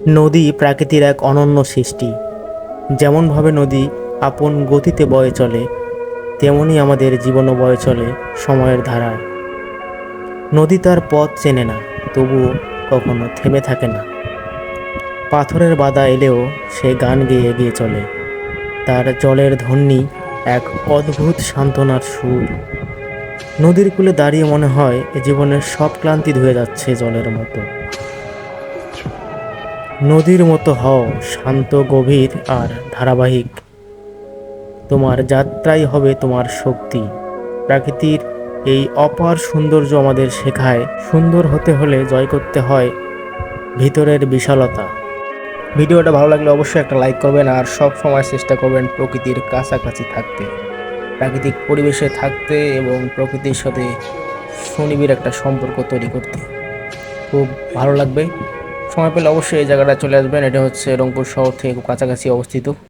নদী প্রাকৃতির এক অনন্য সৃষ্টি। যেমনভাবে নদী আপন গতিতে বয়ে চলে, তেমনি আমাদের জীবনও বয়ে চলে সময়ের ধারায় নদী তার পথ চেনে না, তবুও কখনো থেমে থাকে না। পাথরের বাধা এলেও সে গান গেয়ে এগিয়ে চলে। তার জলের ধ্বনি এক অদ্ভুত সান্ত্বনার সুর। নদীর কূলে দাঁড়িয়ে মনে হয়, জীবনের সব ক্লান্তি ধুয়ে যাচ্ছে জলের মতো। নদীর মতো হও, শান্ত, গভীর আর ধারাবাহিক। তোমার যাত্রাই হবে তোমার শক্তি। প্রাকৃতির এই অপার সৌন্দর্য আমাদের শেখায়, সুন্দর হতে হলে জয় করতে হয় ভিতরের বিশালতা। ভিডিওটা ভালো লাগলে অবশ্যই একটা লাইক করবেন আর সব সময় চেষ্টা করবেন প্রকৃতির কাছাকাছি থাকতে। প্রাকৃতিক পরিবেশে থাকতে এবং প্রকৃতির সাথে সুনিবিড় একটা সম্পর্ক তৈরি করতে। খুব ভালো লাগবে। সময় পেলে অবশ্যই এই জায়গাটা চলে আসবেন। এটা হচ্ছে রংপুর শহর থেকে খুব কাছাকাছি অবস্থিত।